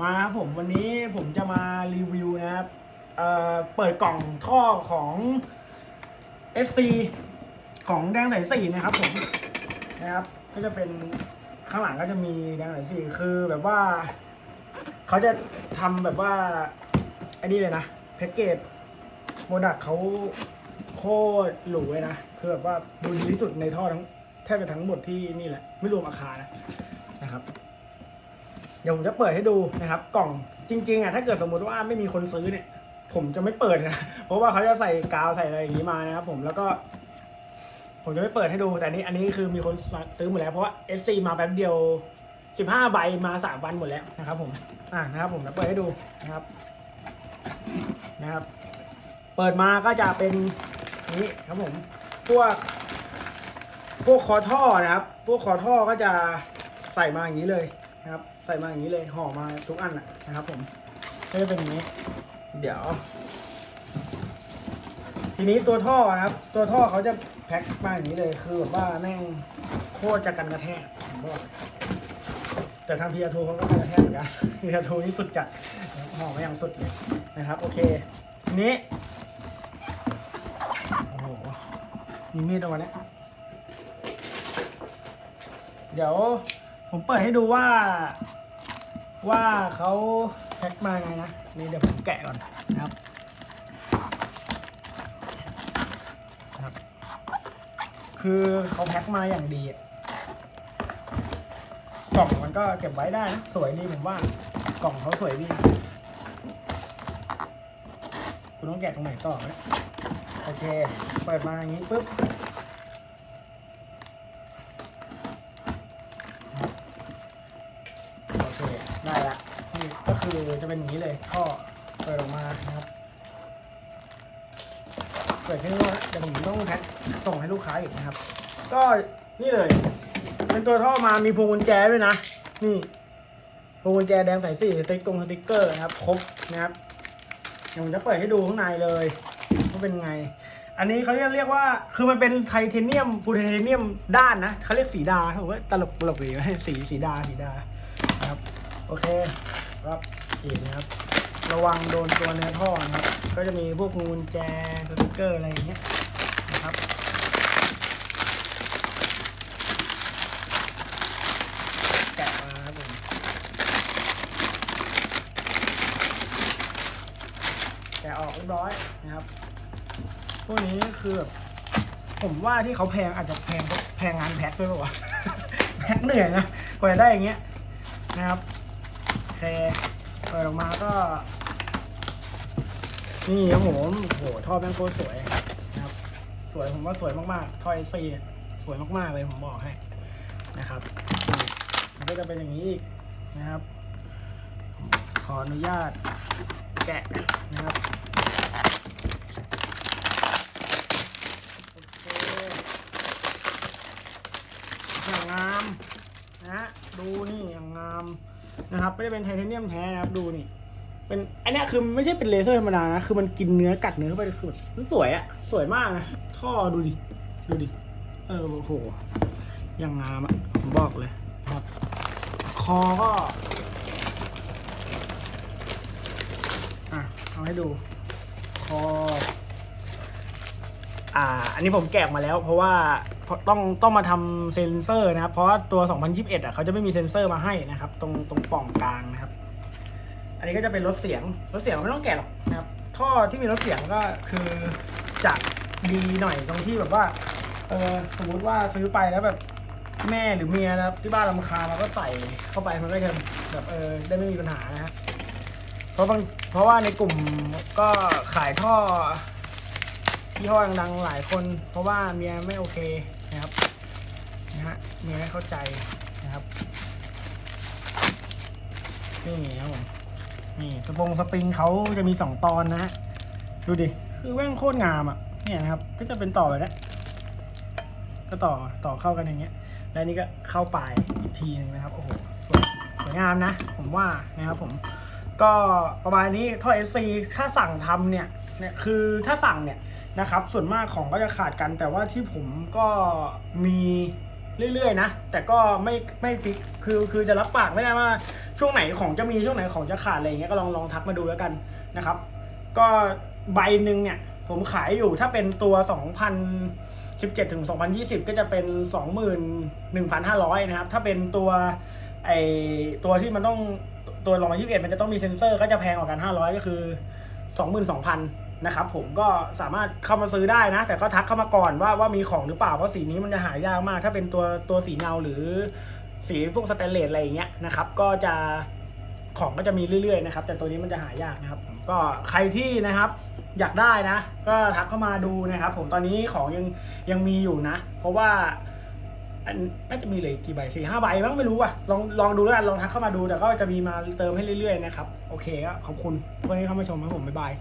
มาครับผมวันนี้ผมจะมารีวิวนะครับเอ่อเปิดกล่องท่อของ FC ของแดงใสสี่นะครับผมนะครับ ก็จะเป็นข้างหลังก็จะมีแดงใสสี่คือแบบว่าเขาจะทำแบบว่าไอ้นี่เลยนะแพ็กเกจโปรดักเขาโคตรหรูเลยนะคือแบบว่าดูดีที่สุดในท่อทั้งแทบจะทั้งหมดที่นี่แหละ ไม่รวมอาคารนะนะครับ เดี๋ยวผมจะเปิดให้ดูนะครับ กล่องจริงๆอะถ้าเกิดสมมุติว่าไม่มีคนซื้อเนี่ย ผมจะไม่เปิดนะเพราะว่าเขาจะใส่กาวใส่อะไรอย่างนี้มานะครับ ผมแล้วก็ ผมจะไม่เปิดให้ดู แต่นี้อันนี้คือมีคนซื้อหมดแล้วเพราะว่า SC มาแป๊บเดียว 15 ใบมาสามวันหมดแล้วนะครับ ผมอ่านะครับ ผมจะเปิดให้ดูนะครับนะครับ เปิดมาก็จะเป็นนี้ครับผมพวกพวกคอท่อนะครับ พวกคอท่อก็จะใส่มาอย่างนี้เลยนะครับ ใส่มาอย่างนี้เลยห่อมาทุกอันนะครับผมก็จะเป็นอย่างนี้ เดี๋ยว ทีนี้ตัวท่อนะครับ ตัวท่อเขาจะแพ็คมาอย่างนี้เลย คือแบบว่าแม่งโคตรจะกันกระแทกผมบอกแต่ทางพีอาทูเขาก็กันกระแทกเหมือนกันพีอาทูนี่สุดจัดห่อมาอย่างสุดเลยนะครับ โอเคทีนี้โอ้โหมีมีดเอาไว้แล้วเดี๋ยว ผมเปิดให้ดูว่า ว่าเขาแพ็คมาไงนะ นี่เดี๋ยวผมแกะก่อนนะครับครับ คือเขาแพ็คมาอย่างดีอะกล่องมันก็เก็บไว้ได้นะสวยดีผมว่ากล่องเขาสวยดีคุณต้องแกะตรงไหนต่อไหมโอเค เปิดมาอย่างนี้ปุ๊บ คือจะเป็นอย่างนี้เลยท่อเปิดออกมานะครับ เปิดแค่นี้นะเดี๋ยวผมต้องแพ็คส่งให้ลูกค้าอีกนะครับ ก็นี่เลย เป็นตัวท่อมามีพวงกุญแจด้วยนะ นี่พวงกุญแจแดงใสสี่สติ๊กกงสติ๊กเกอร์นะครับครบนะครับเดี๋ยวผมจะเปิดให้ดูข้างในเลยว่าเป็นไง อันนี้เขาเรียกเรียกว่าคือมันเป็นไทเทเนียมฟูไทเทเนียมด้านนะเขาเรียกสีดาผมว่าตลกตลกดีไหมสีสีดาสีดานะครับ โอเคครับ อีกนะครับ ระวังโดนตัวเนื้อท่อนะครับ ก็จะมีพวกงูแจสติกเกอร์อะไรอย่างเงี้ยนะครับแกะมาครับผมแกะออกเรียบร้อยนะครับ พวกนี้คือแบบผมว่าที่เขาแพงอาจจะแพงเพราะแพงงานแพ็คด้วยป่าวะ แพ็คเหนื่อยนะกว่าจะได้อย่างเงี้ยนะครับโอเค เปิดออกมาก็ นี่ครับผมโหท่อแม่งโคตรสวยนะครับ สวยผมว่าสวยมากๆท่อไอซีสวยมากๆเลยผมบอกให้นะครับมันก็จะเป็นอย่างนี้อีกนะครับ ขออนุญาตแกะนะครับโอเคอย่างงามนะฮะดูนี่อย่างงาม นะครับไม่ได้เป็นไทเทเนียมแท้นะครับดูนี่เป็นอันนี้คือไม่ใช่เป็นเลเซอร์ธรรมดานะ คือมันกินเนื้อกัดเนื้อเข้าไปคือแบบมันสวยอะสวยมากนะท่อดูดิดูดิเออโอ้โหย่างงามอะผมบอกเลยนะครับคอก็อะเอาให้ดูคออ่า อันนี้ผมแกะมาแล้วเพราะว่า ต้องต้องมาทำเซ็นเซอร์นะครับ เพราะว่าตัว 2021 อะเขาจะไม่มีเซ็นเซอร์มาให้นะครับ ตรงตรงปล่องกลางนะครับ อันนี้ก็จะเป็นรถเสียงรถเสียงไม่ต้องแกะหรอกนะครับ ท่อที่มีรถเสียงก็คือจะดีหน่อยตรงที่แบบว่าเออสมมุติว่าซื้อไปแล้วแบบแม่หรือเมียนะครับที่บ้านรำคาเราก็ใส่เข้าไปมันก็จะแบบเออได้ไม่มีปัญหานะฮะเพราะบางเพราะว่าในกลุ่มก็ขายท่อยี่ห้อดังๆหลายคน เพราะว่าเมียไม่โอเค นะครับนะฮะมียไม่เข้าใจนะครับนี่ครับผมนี่สปงสปริงเขาจะมีสองตอนนะฮะดูดิคือแว่งโคตรงามอะเนี่ยนะครับ ก็จะเป็นต่อแบบนี้ก็ต่อต่อเข้ากันอย่างเงี้ย แล้วนี่ก็เข้าปลายอีกทีหนึงนะครับโอ้โหสวยสวยงามนะ ผมว่านะครับผมก็ประมาณนี้ท่อ SC ถ้าสั่งทำเนี่ยเนี่ยคือถ้าสั่งเนี่ย นะครับ ส่วนมากของก็จะขาดกัน แต่ว่าที่ผมก็มีเรื่อยๆนะ แต่ก็ไม่ไม่ฟิกคือคือจะรับปากไม่ได้ว่าช่วงไหนของจะมีช่วงไหนของจะขาดอะไรอย่างเงี้ยก็ลองลองทักมาดูแล้วกันนะครับ ก็ใบหนึ่งเนี่ยผมขายอยู่ถ้าเป็นตัว 2017ถึง2020 ก็จะเป็น 21,500 นะครับ ถ้าเป็นตัวไอตัวที่มันต้องตัว 2021 มันจะต้องมีเซ็นเซอร์ก็จะแพงกว่ากัน 500 ก็คือ 22,000 นะครับผมก็สามารถเข้ามาซื้อได้นะ แต่ก็ทักเข้ามาก่อนว่าว่ามีของหรือเปล่าเพราะสีนี้มันจะหายากมาก ถ้าเป็นตัวตัวสีเงาหรือสีพวกสแตนเลสอะไรอย่างเงี้ยนะครับก็จะของก็จะมีเรื่อยๆนะครับแต่ตัวนี้มันจะหายากนะครับ ก็ใครที่นะครับอยากได้นะ ก็ทักเข้ามาดูนะครับ ผมตอนนี้ของยังยังมีอยู่นะ เพราะว่าอันน่าจะมีเลืออกกี่ใบสี่ห้าใบบ้างไม่รู้อะลองลองดูแล้วกันลองทักเข้ามาดูแต่ก็จะมีมาเติมให้เรื่อยๆนะครับ โอเคก็ขอบคุณวันนี้เข้ามาชมครับผมบ๊ายบาย